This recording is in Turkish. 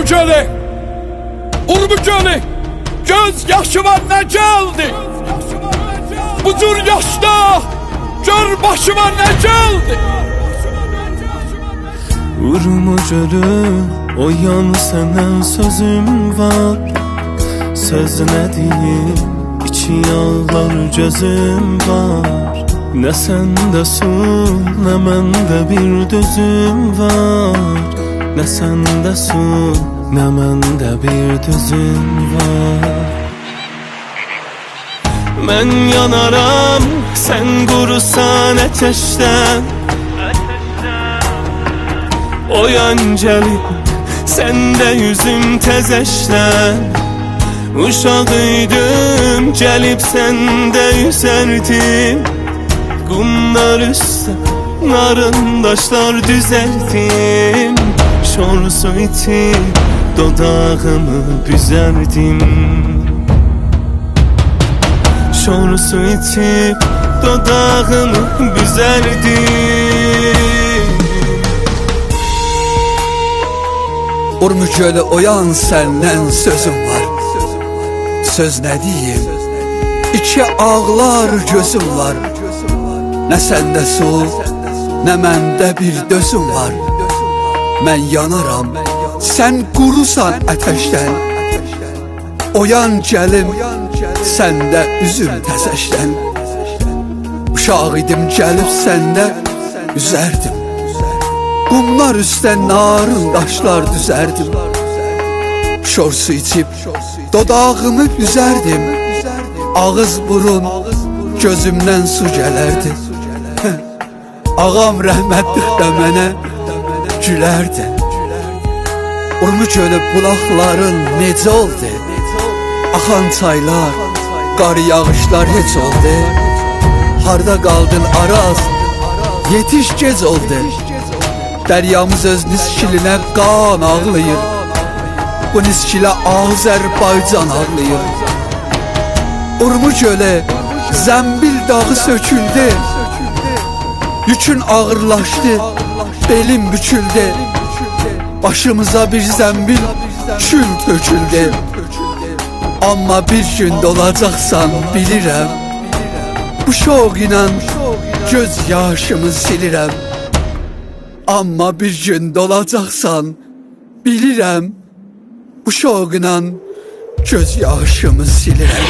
Urmuceli! Urmuceli! Göz yaşıma geldi? Budur yaşta gör başıma geldi? Urmuculu Oyan senden sözüm var Söz ne diyeyim içi yağlar gözüm var Ne sende su ne mende bir düzüm var Ne sende su ne mende bir düzüm var. Ben yanaram sen kurusan ateşten. O yanceli Sende yüzüm tezeşten. Uşağıydım Gelip sende yüzerdim. Kumlar üstte Narın daşlar düzelttim İtip Dodağımı büzerdim. Şor su itip Dodağımı büzerdim. Urmucöyle oyan senden sözüm var. Söz ne diyeyim? İçi ağlar gözüm var. Ne sende su Ne mende bir dözüm var Ben yanaram Sen kurusan ateşten. Oyan gelim Sende üzüm təzəşdən. Uşaq idim gəlib səndə üzərdim. Qumlar üstə narın daşlar düzərdim. Şor su içib dodağımı üzərdim Ağız burun gözümdən su gələrdi. Ağam rəhmətlik də mənə gülərdi Urmu gölü bulaqların necə oldu? Axan çaylar, qar yağışlar heç oldu? Harda qaldın Araz, yetiş gec oldu. Dəryamız öz niskilinə qan ağlayır. Bu niskilə Azərbaycan ağlayır. Urmu gölə zəmbil dağı söküldü. Yükün ağırlaşdı, belim büküldü. Başımıza bir zəmbil kül töküldü Amma bir gün dolacaqsan bilirəm Bu şoq ilə göz yaşımı silirəm Amma bir gün dolacaqsan bilirəm Bu şoqla göz yaşımı silirəm